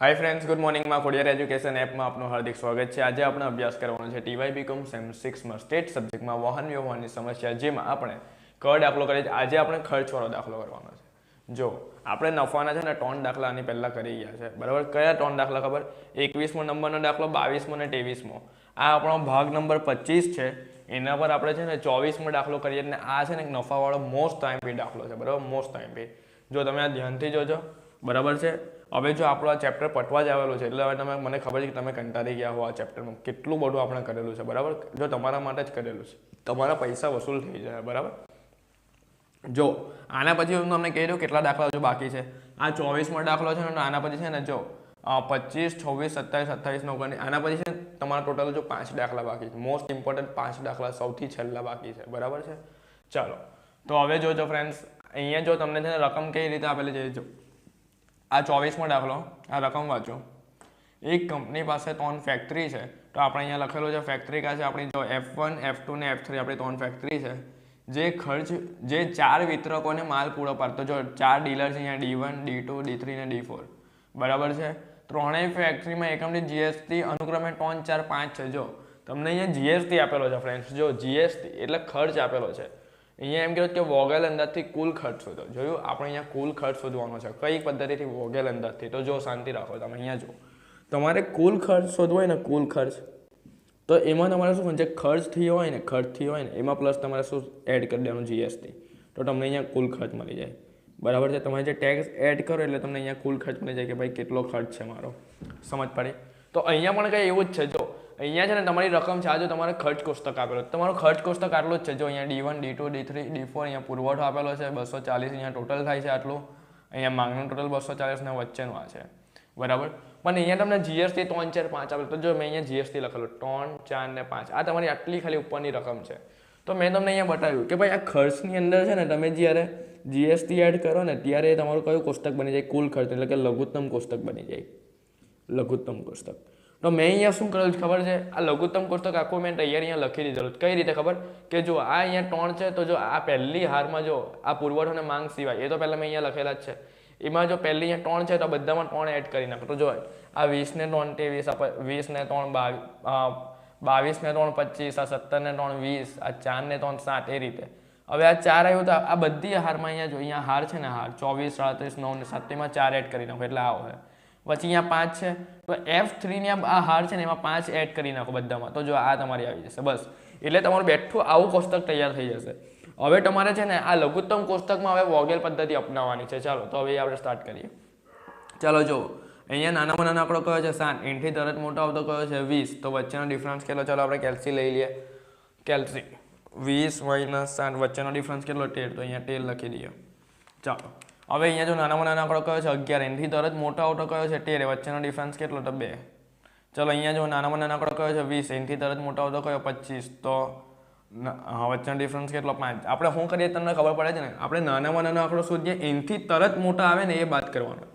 હાય friends good મોર્નિંગમાં Khodiyar education એપમાં આપનું હાર્દિક સ્વાગત છે. આજે આપણે અભ્યાસ કરવાનો છે ટીવાય બીકોમ સેમ સિક્સમાં સ્ટેટ સબ્જેક્ટમાં વાહન વ્યવહારની સમસ્યા, જેમાં આપણે કર દાખલો કરીએ છીએ. આજે આપણે ખર્ચવાળો દાખલો કરવાનો છે. જો, આપણે નફાના છે ને ત્રણ દાખલા આની પહેલાં કરી ગયા છે. બરાબર? કયા ત્રણ દાખલા ખબર? એકવીસમો નંબરનો દાખલો, બાવીસમો અને ત્રેવીસમો. આ આપણો ભાગ નંબર પચીસ છે. એના પર આપણે છે ને ચોવીસમો દાખલો કરીએ અને આ છે ને એક નફાવાળો મોસ્ટ ટાઈમ દાખલો છે. બરાબર? મોસ્ટ ટાઈમ જો તમે આ ધ્યાનથી જોજો. બરાબર છે? હવે જો આપણો આ ચેપ્ટર પટવા જ આવેલો છે, એટલે હવે તમે, મને ખબર છે કે તમે કંટાળી ગયા હો આ ચેપ્ટરમાં કેટલું બધું આપણે કરેલું છે, બરાબર? જો તમારા માટે જ કરેલું છે. તમારા પૈસા વસૂલ થઈ જાય, બરાબર? જો, આના પછી હું તમને કહી દઉં કેટલા દાખલા હજુ બાકી છે. આ ચોવીસમાં દાખલો છે ને આના પછી છે ને જો પચીસ, છવ્વીસ, સત્તાવીસ, અઠ્ઠાવીસ, ઓગણીસ, આના પછી છે તમારા ટોટલ જો પાંચ દાખલા બાકી છે. મોસ્ટ ઇમ્પોર્ટન્ટ પાંચ દાખલા સૌથી છેલ્લા બાકી છે, બરાબર છે? ચાલો, તો હવે જોજો ફ્રેન્ડ્સ અહીંયા જો તમને છે ને રકમ કઈ રીતે આપેલી છે જો. આ ચોવીસમો દાખલો આ રકમ વાંચો. એક કંપની પાસે ત્રણ ફેક્ટરી છે. તો આપણે અહીંયા લખેલું છે ફેક્ટરી કા છે આપણી જો એફ વન એફ ટુ ને એફ થ્રી આપણી ત્રણ ફેક્ટરી છે. જે ખર્ચ, જે ચાર વિતરકોને માલ પૂરો પાડતો. જો ચાર ડીલર છે અહીંયા D one D two D three ને ડી ફોર બરાબર છે? ત્રણેય ફેક્ટરીમાં એકમની જીએસટી અનુક્રમે ત્રણ, ચાર, પાંચ છે. જો, તમને અહીંયા જીએસટી આપેલો છે ફ્રેન્ડ્સ જો જીએસટી એટલે ખર્ચ આપેલો છે. અહીંયા એમ કહેવાય કે વોગેલ અંદાજથી કુલ ખર્ચ શોધો. જોયું? આપણે અહીંયા કુલ ખર્ચ શોધવાનો છે. કઈ પદ્ધતિથી વોગેલ અંદાજથી તો જો શાંતિ રાખો, તમે અહીંયા જો તમારે કુલ ખર્ચ શોધવો હોય ને, કુલ ખર્ચ, તો એમાં તમારે શું જે ખર્ચ થયો હોય ને, ખર્ચ થયો હોય ને, એમાં પ્લસ તમારે શું એડ કરી દેવાનું જીએસટી તો તમને અહીંયા કુલ ખર્ચ મળી જાય. બરાબર છે? તમે જે ટેક્સ એડ કરો એટલે તમને અહીંયા કુલ ખર્ચ મળી જાય કે ભાઈ કેટલો ખર્ચ છે મારો. સમજ પડે? તો અહીંયા પણ કંઈ એવું જ છે. જો અહીંયા છે ને તમારી રકમ છે, આ જો તમારે ખર્ચ કોષ્ટક આપેલો તમારો ખર્ચ કોષ્ટક આટલો જ છે. જો અહીંયા D one D two D three D four અહીંયા પુરવઠો આપેલો છે, બસો ચાલીસ અહીંયા ટોટલ થાય છે આટલું. અહીંયા માંગનું ટોટલ બસો ચાલીસને વચ્ચેનું આ છે. બરાબર? પણ અહીંયા તમને જીએસટી ત્રણ, ચાર, પાંચ આપેલું. તો જો મેં અહીંયા જીએસટી લખેલું. ત્રણ, ચાર ને પાંચ. આ તમારી આટલી ખાલી ઉપરની રકમ છે. તો મેં તમને અહીંયા બતાવ્યું કે ભાઈ આ ખર્ચની અંદર છે ને તમે જ્યારે જીએસટી એડ કરો ને, ત્યારે તમારું કયું કોષ્ટક બની જાય? કુલ ખર્ચ, એટલે કે લઘુત્તમ કોષ્ટક બની જાય. લઘુત્તમ કોષ્ટક. તો મેં અહીંયા શું કરેલું ખબર છે? આ લઘુત્તમ કોષ્ટક આખું મેં તૈયાર અહીંયા લખી દીધેલું કઈ રીતે ખબર? કે જો આ અહીંયા ત્રણ છે, તો જો આ પહેલી હારમાં જો આ પુરવઠો અને માંગ સિવાય, એ તો પહેલાં મેં અહીંયા લખેલા જ છે. એમાં જો પહેલી અહીંયા ત્રણ છે, તો બધામાં ત્રણ એડ કરી નાખો. તો જો આ વીસને ત્રણ ત્રેવીસ, આ વીસ ત્રણ બાવીસ બાવીસને ત્રણ પચીસ, આ સત્તરને ત્રણ વીસ, આ ચારને ત્રણ સાત, એ રીતે. હવે આ ચાર આવ્યું તો આ બધી હારમાં અહીંયા જો અહીંયા હાર છે ને હાર, ચોવીસ, સાડત્રીસ નવ ને સાત એમાં ચાર એડ કરી નાખો. એટલે આવો. છે પછી અહીંયા પાંચ છે. તો એફ થ્રીની આ હાર છે ને એમાં પાંચ એડ કરી નાખો બધામાં. તો જો આ તમારી આવી જશે. બસ. એટલે તમારું બેઠું આવું કોષ્ટક તૈયાર થઈ જશે. હવે તમારે છે ને આ લઘુત્તમ કોષ્ટકમાં હવે વોગેલ પદ્ધતિ અપનાવવાની છે. ચાલો, તો હવે આપણે સ્ટાર્ટ કરીએ. ચાલો જો અહીંયા નાનામાં નાનો આંકડો કયો છે? સાત. એનથી તરત મોટો આવતો કયો છે? વીસ. તો વચ્ચેનો ડિફરન્સ કેટલો? ચાલો, આપણે કેલ્સી લઈ લઈએ. કેલ્સી વીસ માઇનસ સાત. વચ્ચેનો ડિફરન્સ કેટલો? તેર. તો અહીંયા તેર લખી દઈએ. ચાલો. હવે અહીંયા જો નાનામાં નાના આંકડો કયો છે? અગિયાર. એનથી તરત મોટો આવતો કયો છે? તેર. વચ્ચેનો ડિફરન્સ કેટલો? તો બે. ચલો, અહીંયા જો નાનામાં નાનો આંકડો કયો છે? વીસ. એનથી તરત મોટો આવતો કયો? પચીસ. તો વચ્ચેનો ડિફરન્સ કેટલો? પાંચ. આપણે શું કરીએ? તમને ખબર પડે છે ને? આપણે નાનામાં નાનો આંકડો શોધીએ, એનથી તરત મોટા આવે ને એ બાદ કરવાનો.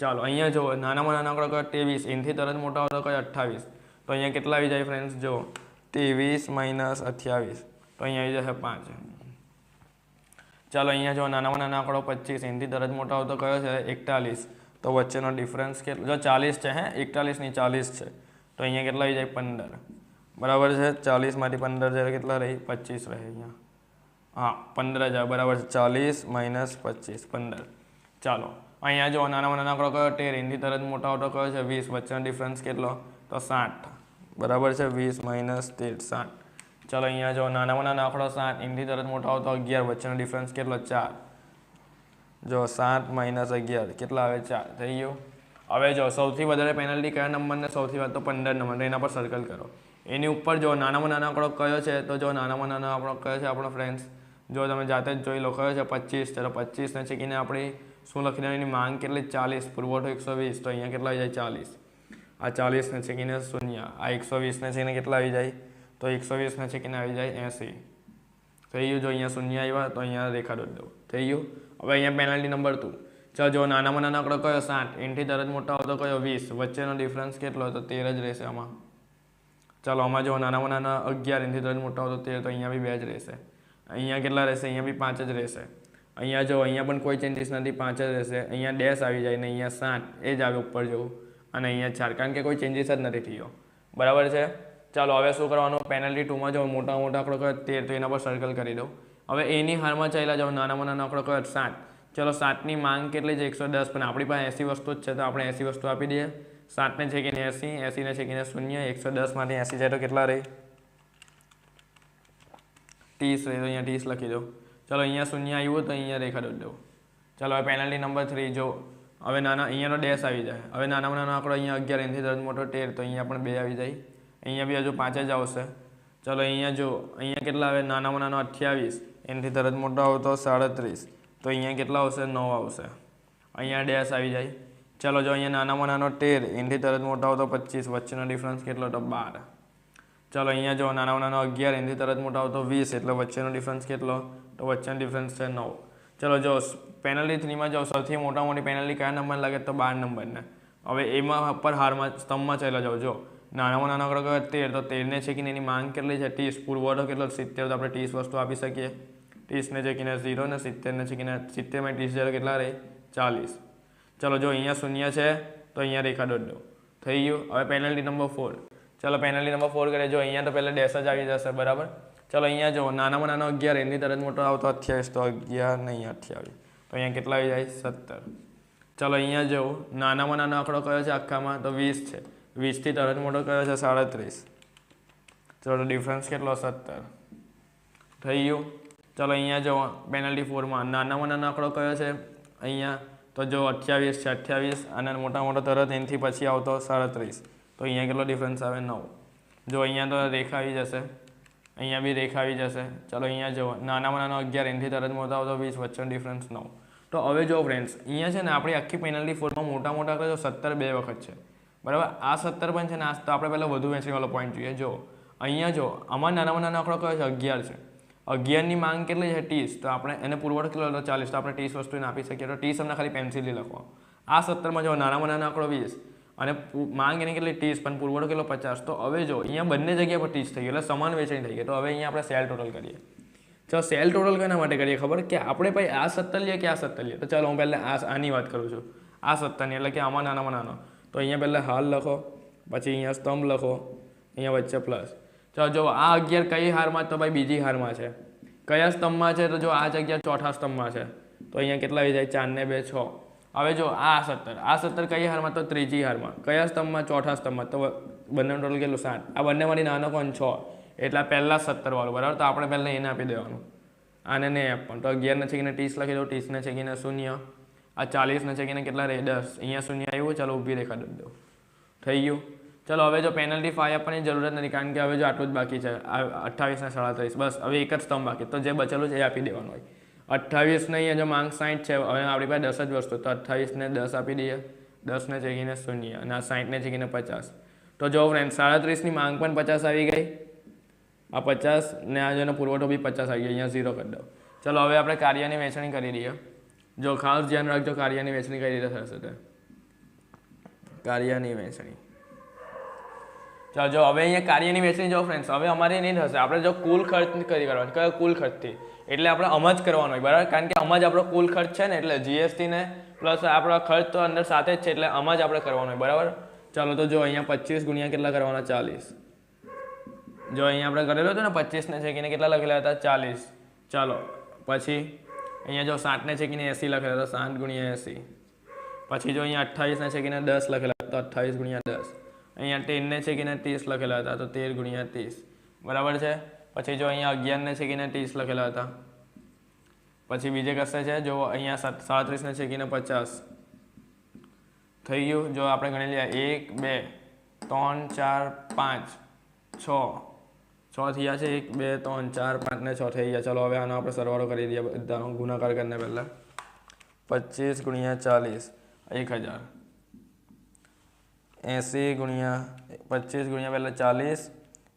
ચાલો, અહીંયા જો નાનામાં નાનો આંકડો કયો? ત્રેવીસ. એનથી તરત મોટો આવતો કયો? અઠ્ઠાવીસ. તો અહીંયા કેટલા આવી જાય ફ્રેન્ડ્સ જો ત્રેવીસ માઇનસ અઠ્યાવીસ. તો અહીંયા આવી જશે પાંચ. ચાલો અહીંયા જો નાનામાં નાના આંકડો પચીસ, એનથી તરત મોટો આવતો કયો છે? એકતાલીસ. તો વચ્ચેનો ડિફરન્સ કેટલો? જો ચાલીસ છે, હે? એકતાલીસની ચાલીસ છે. તો અહીંયા કેટલા આવી જાય? પંદર. બરાબર છે? ચાલીસમાંથી પંદર જાય કેટલા રહી? પચીસ રહે અહીંયા. હા, પંદર હજાર બરાબર છે? ચાલીસ માઇનસ પચીસ, પંદર. ચાલો, અહીંયા જો નાનામાં નાનો આંકડો કયો? તેર. એનથી તરત મોટો આવતો કયો છે? વીસ. વચ્ચેનો ડિફરન્સ કેટલો? તો સાઠ. બરાબર છે? વીસ માઇનસ તેર, સાઠ. ચાલો અહીંયા જો નાનામાં નાના આંકડો સાત એમથી તરત મોટો આવતો અગિયાર, વચ્ચેનો ડિફરન્સ કેટલો? ચાર. જો સાત માઇનસ અગિયાર, કેટલા આવે? ચાર. થઈ ગયું? હવે જો સૌથી વધારે પેનલ્ટી કયા નંબરને? સૌથી વધુ તો પંદર નંબર. એના પર સર્કલ કરો. એની ઉપર જો નાનામાં નાનો આંકડો કયો છે? તો જો નાનામાં નાનો આંકડો કયો છે આપણો ફ્રેન્ડ્સ જો તમે જાતે જ જોઈ લો, કયો છે? પચીસ. ચાલો પચીસને છેકીને આપણી શું લખી દેવાની? માંગ કેટલી? ચાલીસ. પુરવઠો એકસો વીસ. તો અહીંયા કેટલા આવી જાય? ચાલીસ. આ ચાલીસને છેકીને શૂન્ય. આ એકસો વીસને છેકીને કેટલા આવી જાય? તો એકસો વીસને ચીકીને આવી જાય, એંસી. થઈ ગયું જો અહીંયા શૂન્ય આવ્યા તો અહીંયા રેખા દોરી દઉં. થઈ ગયું? હવે અહીંયા પેનલ્ટી નંબર ટુ ચાલો, જો નાનામાં નાનો આંકડો કયો? સાઠ. એનથી તરત મોટો આવતો કયો? વીસ. વચ્ચેનો ડિફરન્સ કેટલો તો તેર જ રહેશે આમાં. ચાલો, આમાં જો નાનામાં નાના અગિયાર, એનથી તરત મોટો આવતો તેર, તો અહીંયા બી બે જ રહેશે. અહીંયા કેટલા રહેશે? અહીંયા બી પાંચ જ રહેશે. અહીંયા જો, અહીંયા પણ કોઈ ચેન્જીસ નથી, પાંચ જ રહેશે. અહીંયા ડેશ આવી જાય ને અહીંયા સાઠ, એ જ આવે ઉપર જવું. અને અહીંયા ચાર. કારણ કે કોઈ ચેન્જીસ જ નથી થયો. બરાબર છે? ચાલો, હવે શું કરવાનું? પેનલ્ટી ટુમાં જો મોટા મોટા આંકડો કયો તેર, તો એના પર સર્કલ કરી દઉં. હવે એની હારમાં ચાલ્યા જાઓ નાનામાં નાનો આંકડો કયો સાત. ચલો, સાતની માંગ કેટલી છે? એકસો દસ, પણ આપણી પાસે એસી વસ્તુ જ છે, તો આપણે એસી વસ્તુ આપી દઈએ. સાતને છે છેકીને એસી, એસીને કે શૂન્ય, એકસો દસમાંથી એસી જાય તો કેટલા રહી? ત્રીસ રહી, તો અહીંયા ત્રીસ લખી દો ચલો, અહીંયા શૂન્ય આવ્યું તો અહીંયા રેખા દોડી દઉં. ચલો, હવે પેનલ્ટી નંબર થ્રી જો. હવે નાના અહીંયાનો ડેશ આવી જાય. હવે નાનામાં નાનો આંકડો અહીંયા અગિયાર, એનાથી દર મોટો તેર, તો અહીંયા પણ બે આવી જાય. અહીંયા બી હજુ પાંચ જ આવશે. ચલો અહીંયા જો, અહીંયા કેટલા આવે? નાનામાં નાનો અઠ્યાવીસ, એનાથી તરત મોટો આવતો સાડત્રીસ. તો અહીંયા કેટલા આવશે? નવ આવશે. અહીંયા ડેશ આવી જાય. ચલો જો અહીંયા નાનામાં નાનો તેર, એનાથી તરત મોટો આવતો પચીસ, વચ્ચેનો ડિફરન્સ કેટલો તો બાર. ચાલો અહીંયા જો નાનામાં નાનો અગિયાર, એનાથી તરત મોટો આવતો વીસ, એટલે વચ્ચેનો ડિફરન્સ કેટલો? તો વચ્ચેનો ડિફરન્સ છે નવ. ચલો જો પેનલ્ટી થ્રીમાં જો સૌથી મોટા મોટી પેનલ્ટી કયા નંબર લાગે તો બાર નંબરને. હવે એમાં પર હારમાં સ્તંભમાં ચાલ્યા જાઓ. જો નાનામાં નાનો આંકડો કયો તેર, તો તેરને છેકીને એની માંગ કેટલી છે? ત્રીસ. પુરવઠો કેટલો? સિત્તેર. તો આપણે ત્રીસ વસ્તુ આપી શકીએ. ત્રીસને છેકીને ઝીરો ને સિત્તેરને છેકીને સિત્તેરમાં ત્રીસ ઝીરો કેટલા રહે? ચાલીસ. ચલો, જો અહીંયા શૂન્ય છે, તો અહીંયા રેખા દોડ થઈ ગયું? હવે પેનલ્ટી નંબર ફોર ચલો પેનલ્ટી નંબર ફોર કરે જો અહીંયા તો પહેલાં ડેસ જ આવી જશે, બરાબર? ચલો, અહીંયા જો નાનામાં નાનો અગિયાર, એની તરત મોટો આવતો અઠ્યાવીસ, તો અગિયાર નહીં અઠ્યાવીસ. તો અહીંયા કેટલા આવી જાય? સત્તર. ચલો, અહીંયા જો નાનામાં નાનો આંકડો કયો છે? આખામાં તો વીસ છે. વીસથી તરત મોટો કયો છે સાડત્રીસ. ચલો ડિફરન્સ કેટલો સત્તર થઈ ગયું? ચલો, અહીંયા જો પેનલ્ટી ફોરમાં નાનામાં નાનો આંકડો કયો છે? અહીંયા તો જો અઠ્યાવીસ છે, અઠ્યાવીસ, અને મોટા મોટો તરત એનાથી પછી આવતો સાડત્રીસ. તો અહીંયા કેટલો ડિફરન્સ આવે? નવ. જો અહીંયા તો રેખા આવી જશે. અહીંયા બી રેખા આવી જશે. ચલો, અહીંયા જુઓ નાનામાં નાનો અગિયાર, એનાથી તરત મોટો આવતો વીસ, વચ્ચેનો ડિફરન્સ નવ. તો હવે જો ફ્રેન્ડ્સ અહીંયા છે ને આપણી આખી પેનલ્ટી ફોરમાં મોટા મોટા કરો સત્તર બે વખત છે. બરાબર? આ સત્તર પણ છે ને આ તો આપણે પહેલાં વધુ વેચણીવાળો પોઈન્ટ જોઈએ. જો, અહીંયા જો, આમાં નાનામાં નાનો આંકડો કયો છે? અગિયાર છે. અગિયારની માંગ કેટલી છે? ટીસ તો આપણે એને પુરવઠ કેટલો તો ચાલીસ. તો આપણે ટીસ વસ્તુને આપી શકીએ. તો ટીસ અમને ખાલી પેન્સિલથી લખો. આ સત્તરમાં જો, નાનામાં નાનો આંકડો વીસ. અને માંગ એની કેટલી? ટીસ પણ પુરવઠો કેટલો? પચાસ. તો હવે જો, અહીંયા બંને જગ્યા પર ટીસ થઈ ગયું એટલે સમાન વેચાણ થઈ ગઈ. તો હવે અહીંયા આપણે સેલ ટોટલ કરીએ. ચાલો સેલ ટોટલ કોના માટે કરીએ ખબર? કે આપણે ભાઈ આ સત્તર લઈએ કે આ સત્તર લઈએ? તો ચાલો, હું પહેલાં આ, આની વાત કરું છું. આ સત્તરની, એટલે કે આમાં નાનામાં નાનો. તો અહીંયા પહેલાં હાલ લખો, પછી અહીંયા સ્તંભ લખો, અહીંયા વચ્ચે પ્લસ ચાલો, જો આ અગિયાર કઈ હારમાં? તો ભાઈ બીજી હારમાં છે. કયા સ્તંભમાં છે? તો જો આ જગ્યા ચોથા સ્તંભમાં છે. તો અહીંયા કેટલા આવી જાય? ચારને બે, છ. હવે જો આ સત્તર. આ સત્તર કઈ હારમાં? તો ત્રીજી હારમાં. કયા સ્તંભમાં? ચોથા સ્તંભમાં. તો બંને ટોટલ કેટલું? સાત. આ બંનેમાંથી નાનો કોણ? છ. એટલા પહેલાં સત્તર વાળું, બરાબર? તો આપણે પહેલાં એને આપી દેવાનું. આને નહીં આપવાનું. તો અગિયારને છેકીને ટીસ લખી દો. ત્રીસને છેકીને શૂન્ય. આ ચાલીસને છેકીને કેટલા રહે? દસ. અહીંયા શૂન્ય આવ્યું, ચાલો ઊભી રેખા દઈ દો. થઈ ગયું. ચલો, હવે જો પેનલ્ટી ફાઈ આપવાની જરૂરત નથી, કારણ કે હવે જો આટલું જ બાકી છે. આ અઠ્ઠાવીસ ને સાડત્રીસ. બસ, હવે એક જ સ્તંભ બાકી. તો જે બચેલું છે એ આપી દેવાનું હોય. અઠ્ઠાવીસ ને અહીંયા જો માંગ સાઠ છે, હવે આપણી પાસે દસ જ વસ્તુ. તો અઠ્ઠાવીસને દસ આપી દઈએ. દસને ચેકીને શૂન્ય અને આ સાઠને ચેકીને પચાસ. તો જો ફ્રેન્ડ સાડત્રીસની માંગ પણ પચાસ આવી ગઈ. આ પચાસ ને આ જેનો પુરવઠો બી પચાસ આવી ગયો. અહીંયા ઝીરો કરી દો ચલો, હવે આપણે કાર્યની વહેંચણી કરી દઈએ. જો ખાસ ધ્યાન રાખજો, કાર્યની વેચણી કઈ રીતે થશે તે. કાર્યની વેચણી ચાલો, જો હવે અહીંયા કાર્યની વેચણી જો ફ્રેન્ડ્સ હવે અમારે નહીં થશે. આપણે જો કુલ ખર્ચ કરી કરવાનો, કયો કુલ ખર્ચથી એટલે આપણે આમ જ કરવાનો હોય, બરાબર? કારણ કે આમ જ આપણો કુલ ખર્ચ છે ને, એટલે જીએસટી ને પ્લસ આપણો ખર્ચ તો અંદર સાથે જ છે, એટલે આમ જ આપણે કરવાનો હોય, બરાબર? ચાલો, તો જો અહીંયા પચીસ ગુણ્યા કેટલા કરવાના? ચાલીસ. જો અહીંયા આપણે કરેલો હતો ને પચીસને છેકીને કેટલા લખેલા હતા? ચાલીસ. ચાલો, પછી? અહીંયા જો સાઠને ને એંસી લખેલા, તો સાઠ ગુણ્યા એંસી. પછી જો અહીંયા અઠ્ઠાવીસને છે કે દસ લખેલા, તો અઠ્ઠાવીસ ગુણ્યા દસ. અહીંયા ટેનને છે કે ને ત્રીસ લખેલા હતા, તો તેર ગુણ્યા ત્રીસ. બરાબર છે? પછી જો અહીંયા અગિયારને છે કે ત્રીસ લખેલા હતા. પછી બીજે કશે છે? જો અહીંયા સાત, સાડત્રીસને ને પચાસ. થઈ ગયું? જો આપણે ગણી લઈએ, એક, બે, ત્રણ, ચાર, પાંચ, છ. છ થયા છે, એક, બે, ત્રણ, ચાર, પાંચ ને છ થઈ ગયા. ચલો, હવે આનો આપણે સરવાળો કરી દઈએ, બધાનો ગુણાકાર કરીને પહેલાં. પચીસ ગુણ્યા ચાલીસ, એક હજાર. એંસી ગુણ્યા, પચીસ ગુણ્યા પહેલાં ચાલીસ,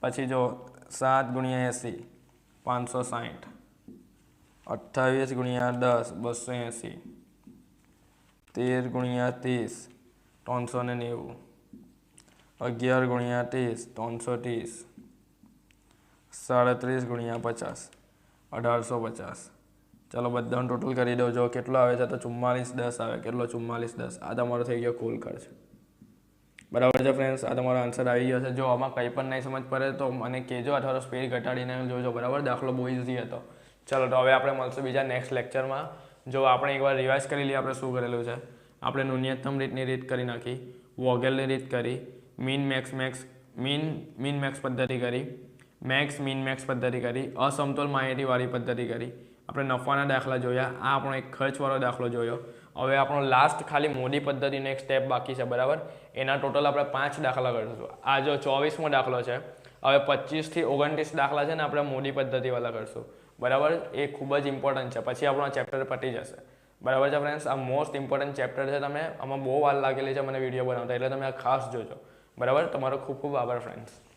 પછી જો સાત ગુણ્યા એંસી, પાંચસો સાઠ અઠ્ઠાવીસ ગુણ્યા દસ, બસો એંસી. તેર ગુણ્યા ત્રીસ, ત્રણસો ને નેવું. અગિયાર ગુણ્યા ત્રીસ, ત્રણસો ત્રીસ. સાડત્રીસ ગુણ્યા પચાસ. અઢારસો પચાસ. ચાલો બધાનું ટોટલ કરી દો. જો કેટલો આવે છે તો ચુમ્માલીસ દસ આવે. કેટલો? ચુમ્માલીસ દસ. આ તમારો થઈ ગયો કુલ ખર્ચ. બરાબર છે ફ્રેન્ડ્સ આ તમારો આન્સર આવી ગયો છે. જો આમાં કંઈ પણ નહીં સમજ પડે તો મને કહેજો. અથવા સ્પીડ ઘટાડીને જોજો. બરાબર? દાખલો બહુ ઇઝી હતો. ચાલો, તો હવે આપણે મળશું બીજા નેક્સ્ટ લેક્ચરમાં જો આપણે એકવાર રિવાઇઝ કરી લઈએ આપણે શું કરેલું છે. આપણે ન્યૂનતમ રીતની રીત કરી નાખી. વોગેલની રીત કરી. Min max max min min max પદ્ધતિ કરી. મેક્સ, મીન મેક્સ પદ્ધતિ કરી, અસમતોલ માહિતીવાળી પદ્ધતિ કરી. આપણે નફાના દાખલા જોયા, આ આપણો એક ખર્ચવાળો દાખલો જોયો. હવે આપણો લાસ્ટ ખાલી મોડી પદ્ધતિનો એક સ્ટેપ બાકી છે, બરાબર? એના ટોટલ આપણે પાંચ દાખલા કરીશું. આ જો ચોવીસમો દાખલો છે, હવે પચીસથી ઓગણત્રીસ દાખલા છે ને આપણે મોડી પદ્ધતિવાળા કરીશું. બરાબર? એ ખૂબ જ ઇમ્પોર્ટન્ટ છે. પછી આપણો ચેપ્ટર પતી જશે. બરાબર છે ફ્રેન્ડ્સ આ મોસ્ટ ઇમ્પોર્ટન્ટ ચેપ્ટર છે તમે, આમાં બહુ વાર લાગેલી છે મને વીડિયો બનાવતા, એટલે તમે ખાસ જોજો. બરાબર? તમારો ખૂબ ખૂબ આભાર ફ્રેન્ડ્સ